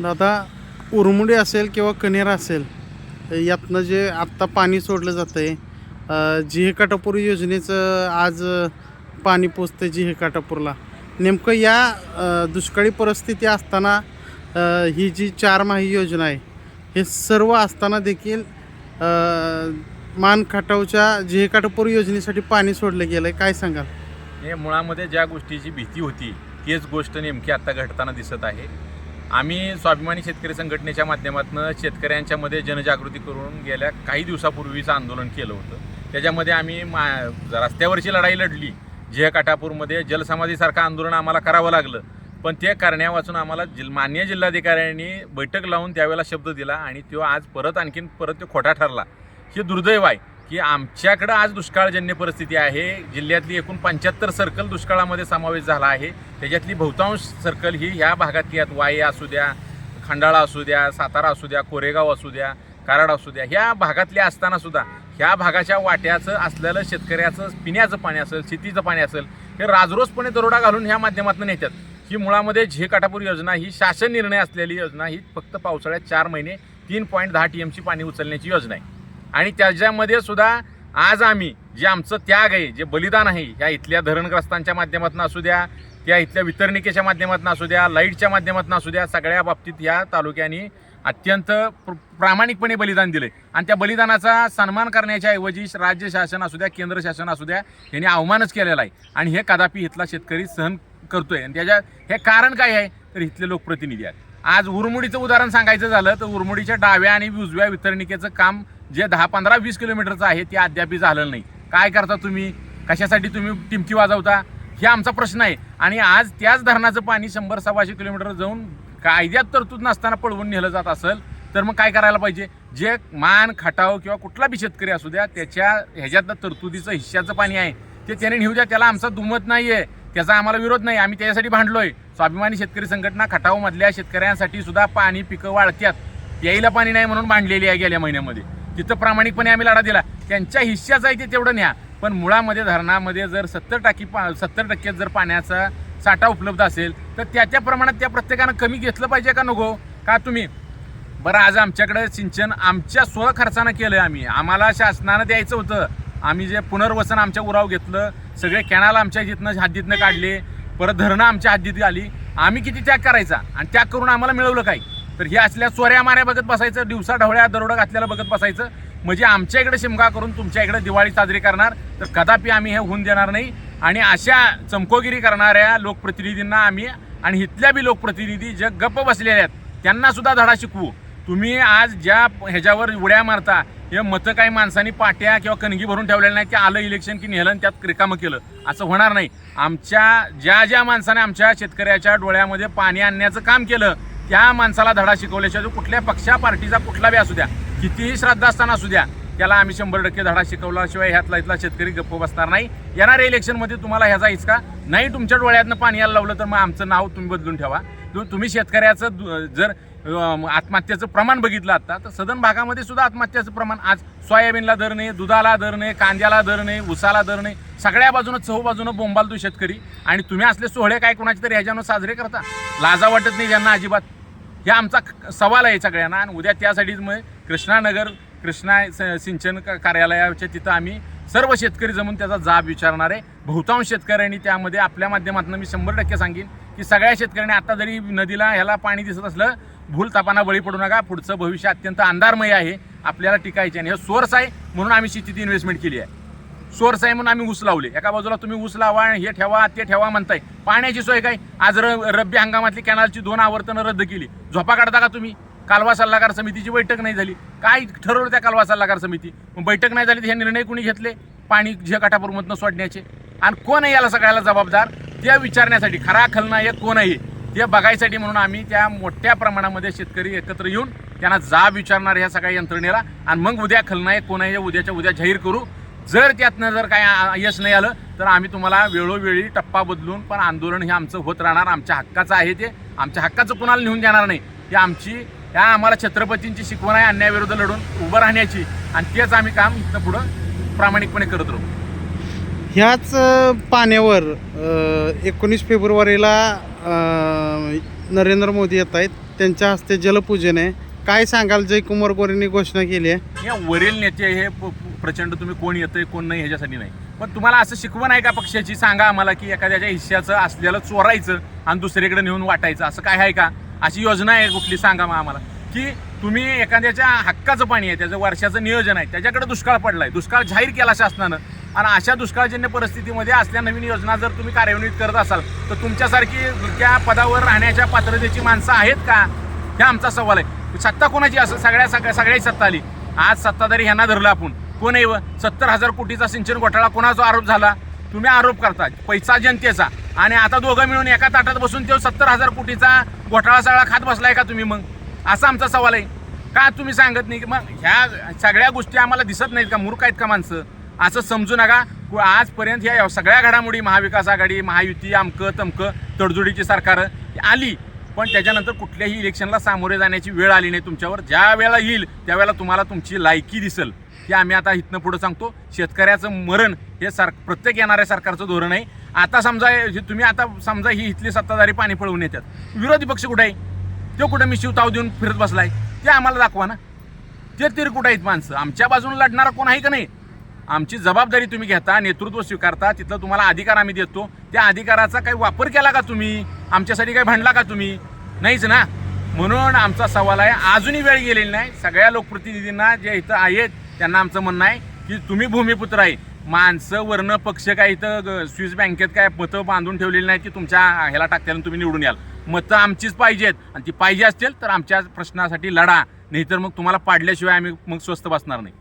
दादा उरमुडी असेल किंवा कनेरा असेल यातनं जे आत्ता पाणी सोडलं जातं आहे जिहे काटापूर योजनेचं आज पाणी पोचतं जिहे काटापूरला नेमकं या दुष्काळी परिस्थिती असताना ही जी चार माही योजना आहे हे सर्व असताना देखील मान खटावच्या जिहे काटापूर योजनेसाठी पाणी सोडलं गेलं आहे काय सांगाल? हे मुळामध्ये ज्या गोष्टीची भीती होती तीच गोष्ट नेमकी आत्ता घडताना दिसत आहे. आम्ही स्वाभिमानी शेतकरी संघटनेच्या माध्यमातून शेतकऱ्यांच्यामध्ये जनजागृती करून गेल्या काही दिवसापूर्वीचं आंदोलन केलं होतं. त्याच्यामध्ये आम्ही मा रस्त्यावरची लढाई लढली जे काठापूरमध्ये जलसमाधीसारखं आंदोलन आम्हाला करावं लागलं. पण ते करण्या वाचून आम्हाला जिल मान्य जिल्हाधिकाऱ्यांनी बैठक लावून त्यावेळेला शब्द दिला आणि तो आज परत आणखीन परत तो खोटा ठरला. हे दुर्दैव आहे. की आमच्याकडं आज दुष्काळजन्य परिस्थिती आहे. जिल्ह्यातली एकूण पंच्याहत्तर सर्कल दुष्काळामध्ये समावेश झाला आहे. त्याच्यातली बहुतांश सर्कल ही ह्या भागातली आहेत. वाई असू द्या खंडाळा असू द्या सातारा असू द्या कोरेगाव असू द्या कराड असू द्या. ह्या भागातल्या असताना सुद्धा ह्या भागाच्या वाट्याचं असलेलं शेतकऱ्याचं पिण्याचं पाणी असेल शेतीचं पाणी असेल हे राजरोसपणे दरोडा घालून ह्या माध्यमातून नेतात. ही मुळामध्ये झे काटापूर योजना ही शासन निर्णय असलेली योजना ही फक्त पावसाळ्यात चार महिने तीन पॉईंट दहा टी एमची पाणी उचलण्याची योजना आहे. आणि त्याच्यामध्ये सुद्धा आज आम्ही जे आमचं त्याग आहे जे बलिदान आहे ह्या इथल्या धरणग्रस्तांच्या माध्यमातून असू द्या त्या इथल्या वितरणिकेच्या माध्यमातून असू द्या लाईटच्या माध्यमातून असू द्या सगळ्या बाबतीत ह्या तालुक्यांनी अत्यंत प्र प्रामाणिकपणे बलिदान दिले आणि त्या बलिदानाचा सन्मान करण्याच्या ऐवजी राज्य शासन असू द्या केंद्र शासन असू द्या यांनी अवमानच केलेला आहे. आणि हे कदापि इथला शेतकरी सहन करतोय. आणि त्याच्या हे कारण काय आहे? तर इथले लोकप्रतिनिधी आहेत. आज उरमुडीचं उदाहरण सांगायचं झालं तर उरमुडीच्या डाव्या आणि उजव्या वितरणिकेचं काम जे दहा पंधरा वीस किलोमीटरचं आहे ते अद्याप झालं नाही. काय करता तुम्ही? कशासाठी तुम्ही टिमकी वाजवता? हे आमचा प्रश्न आहे. आणि आज त्याच धरणाचं पाणी शंभर सव्वाशे किलोमीटर जाऊन कायद्यात तरतूद नसताना पळवून नेलं जात असेल तर मग काय करायला पाहिजे? जे मान खटाव किंवा कुठला बी शेतकरी असू द्या त्याच्या ह्याच्यातलं तरतुदीचं हिश्श्याचं पाणी आहे ते त्याने नेऊ द्या. त्याला आमचा दुमत नाही आहे त्याचा आम्हाला विरोध नाही. आम्ही त्याच्यासाठी भांडलो आहे स्वाभिमानी शेतकरी संघटना खटावमधल्या शेतकऱ्यांसाठी सुद्धा पाणी पिकं वाळत्यात यायला पाणी नाही म्हणून भांडलेली आहे गेल्या महिन्यामध्ये. तिथं प्रामाणिकपणे आम्ही लढा दिला. त्यांच्या हिश्श्याचं आहे ते तेवढं न्या. पण मुळामध्ये धरणामध्ये जर सत्तर टाकी पा सत्तर टक्के जर पाण्याचा साठा उपलब्ध असेल तर त्या त्या प्रमाणात त्या प्रत्येकानं कमी घेतलं पाहिजे का नको? का तुम्ही? बरं आज आमच्याकडे सिंचन आमच्या स्व खर्चानं केलं आम्ही. आम्हाला शासनानं द्यायचं होतं. आम्ही जे पुनर्वसन आमच्या उराव घेतलं सगळे कॅनाल आमच्या इथनं हद्दीतनं काढले परत धरणं आमच्या हद्दीत आली. आम्ही किती त्याग करायचा? आणि त्याग करून आम्हाला मिळवलं काय? तर हे असल्या चोऱ्या माऱ्या बघत बसायचं दिवसा ढवळ्या दरोडा घातलेला बघत बसायचं. म्हणजे आमच्या इकडे शिमगा करून तुमच्या इकडे दिवाळी साजरी करणार तर कदापि आम्ही हे होऊन देणार नाही. आणि अशा चमकोगिरी करणाऱ्या लोकप्रतिनिधींना आम्ही आणि इथल्या बी लोकप्रतिनिधी जे गप्प बसलेले आहेत त्यांना सुद्धा धडा शिकवू. तुम्ही आज ज्या ह्याच्यावर उड्या मारता हे मतं काही माणसांनी पाट्या किंवा कणगी भरून ठेवलेल्या नाही की आलं इलेक्शन की नेलं आणि त्यात रिकामं केलं. असं होणार नाही. आमच्या ज्या ज्या माणसाने आमच्या शेतकऱ्याच्या डोळ्यामध्ये पाणी आणण्याचं काम केलं त्या माणसाला धडा शिकवल्याशिवाय जो कुठल्या पक्षा पार्टीचा कुठला बी असू द्या. कितीही श्रद्धा असताना असू द्या त्याला आम्ही शंभर टक्के धडा शिकवल्याशिवाय ह्यातला इथला शेतकरी गप्प बसणार नाही. येणाऱ्या इलेक्शनमध्ये तुम्हाला ह्याचा इचका नाही तुमच्या डोळ्यातनं पाणी यायला लावलं तर मग आमचं नाव तुम्ही बदलून ठेवा. तुम्ही शेतकऱ्याचं दु- जर आत्महत्याचं आत्महत्येचं प्रमाण बघितलं आता तर सदन भागामध्ये सुद्धा आत्महत्याचं प्रमाण आज सोयाबीनला दर नाही दुधाला दर नाही कांद्याला दर नाही उसाला दर नाही सगळ्या बाजूनं चहू बाजूनं बोंबालतो शेतकरी. आणि तुम्ही असले सोहळे काय कोणाचे तरी ह्याच्यानं साजरे करता. लाजा वाटत नाही ज्यांना अजिबात. हे आमचा सवाल आहे सगळ्यांना. आणि उद्या त्यासाठीच मग कृष्णानगर कृष्णा स- सिंचन कार्यालयाच्या तिथं आम्ही सर्व शेतकरी जमून त्याचा जाब विचारणार आहे. बहुतांश शेतकऱ्यांनी त्यामध्ये आपल्या माध्यमातून मी शंभर टक्के सांगेन की सगळ्या शेतकऱ्यांनी आता जरी नदीला ह्याला पाणी दिसत असलं भूल तापांना बळी पडू नका. पुढचं भविष्य अत्यंत अंधारमय आहे. आपल्याला टिकायचे आणि हे सोर्स आहे म्हणून आम्ही शेतीत इन्व्हेस्टमेंट केली आहे. सोर्स आहे म्हणून आम्ही ऊस लावले. एका बाजूला तुम्ही ऊस लावा हे ठेवा ते ठेवा म्हणताय. पाण्याची सोय काय? आज र रब्बी हंगामातली कॅनलची दोन आवर्तनं रद्द केली. झोपा काढता का तुम्ही? कालवा सल्लागार समितीची बैठक नाही झाली. काय ठरवलं त्या कालवा सल्लागार समिती? बैठक नाही झाली तर हे निर्णय कुणी घेतले? पाणी झे काठापूरमधनं सोडण्याचे. आणि कोण आहे याला सगळ्याला जबाबदार? त्या विचारण्यासाठी. खरा खलनायक कोण आहे? ते बघायसाठी म्हणून आम्ही त्या मोठ्या प्रमाणामध्ये शेतकरी एकत्र येऊन त्यांना जाब विचारणार ह्या सगळ्या यंत्रणेला. आणि मग उद्या खलनायक कोण आहे? उद्याच्या उद्या जाहीर करू. जर त्यातनं जर काय यश नाही आलं तर आम्ही तुम्हाला वेळोवेळी टप्पा बदलून पण आंदोलन हे आमचं होत राहणार आमच्या हक्काचं आहे ते. आमच्या हक्काचं कुणाला नेऊन देणार नाही. ही आमची या आम्हाला छत्रपतींची शिकवण आहे अन्यायाविरुद्ध लढून उभं राहण्याची. आणि तेच आम्ही काम इथं पुढं प्रामाणिकपणे करत राहू. ह्याच पाण्यावर एकोणीस फेब्रुवारीला नरेंद्र मोदी येत आहेत. त्यांच्या हस्ते जलपूजन आहे. काय सांगाल? जयकुमार गोरेंनी घोषणा केली आहे. या वरील नेते हे प्रचंड तुम्ही कोण येतंय कोण नाही ह्याच्यासाठी नाही. पण तुम्हाला असं शिकवण आहे का पक्षाची? सांगा आम्हाला की एखाद्याच्या हिश्श्याचं असलेलं चोरायचं आणि दुसरीकडे नेऊन वाटायचं. असं काय आहे का? अशी योजना आहे कुठली? सांगा मग आम्हाला. की तुम्ही एखाद्याच्या हक्काचं पाणी आहे त्याचं वर्षाचं नियोजन आहे त्याच्याकडे दुष्काळ पडलाय. दुष्काळ जाहीर केला शासनानं. आणि अशा दुष्काळजन्य परिस्थितीमध्ये असल्या नवीन योजना जर तुम्ही कार्यान्वित करत असाल तर तुमच्यासारखी त्या पदावर राहण्याच्या पात्रतेची माणसं आहेत का? हे आमचा सवाल आहे. सत्ता कोणाची? असं सगळ्या सगळ्या सगळ्याही सत्ता आली. आज सत्ताधारी ह्यांना धरलं आपण. कोण व? सत्तर हजार कोटीचा सिंचन घोटाळा कोणाचा आरोप झाला? तुम्ही आरोप करता पैसा जनतेचा. आणि आता दोघं मिळून एका ताटात बसून तो सत्तर हजार कोटीचा घोटाळा सगळा खात बसलाय का तुम्ही मग? असा आमचा सवाल आहे. का तुम्ही सांगत नाही की मग ह्या सगळ्या गोष्टी आम्हाला दिसत नाहीत का? मूर्ख आहेत का माणसं? असं समजू नका. आजपर्यंत ह्या सगळ्या घडामोडी महाविकास आघाडी महायुती अमकं तमकं तडजोडीची सरकार आली. पण त्याच्यानंतर कुठल्याही इलेक्शनला सामोरे जाण्याची वेळ आली नाही तुमच्यावर. ज्या वेळेला येईल त्यावेळेला तुम्हाला तुमची लायकी दिसेल. हे आम्ही आता इथनं पुढं सांगतो शेतकऱ्याचं मरण हे सर प्रत्येक येणाऱ्या सरकारचं धोरण आहे. आता समजा हे तुम्ही आता समजा ही इथली सत्ताधारी पाणी पळवून येतात. विरोधी पक्ष कुठे आहे? तो कुठं मी शिवताव देऊन फिरत बसलाय? ते आम्हाला दाखवा ना. ते तरी कुठं आहेत माणसं? आमच्या बाजूने लढणारा कोण आहे का नाही? आमची जबाबदारी तुम्ही घेता नेतृत्व स्वीकारता तिथलं तुम्हाला अधिकार आम्ही देतो. त्या अधिकाराचा काही वापर केला का तुम्ही? आमच्यासाठी काही भांडला का तुम्ही? नाहीच ना. म्हणून आमचा सवाल आहे अजूनही वेळ गेलेली नाही. सगळ्या लोकप्रतिनिधींना जे इथं आहेत त्यांना आमचं म्हणणं आहे की तुम्ही भूमिपुत्र आहे. माणसं वर्ण पक्ष काय इथं स्विस बँकेत काय मतं बांधून ठेवलेली नाही की तुमच्या ह्याला टाकल्यानं तुम्ही निवडून याल. मतं आमचीच पाहिजेत. आणि ती पाहिजे असतील तर आमच्या प्रश्नासाठी लढा. नाहीतर मग तुम्हाला पाडल्याशिवाय आम्ही मग स्वस्त बसणार नाही.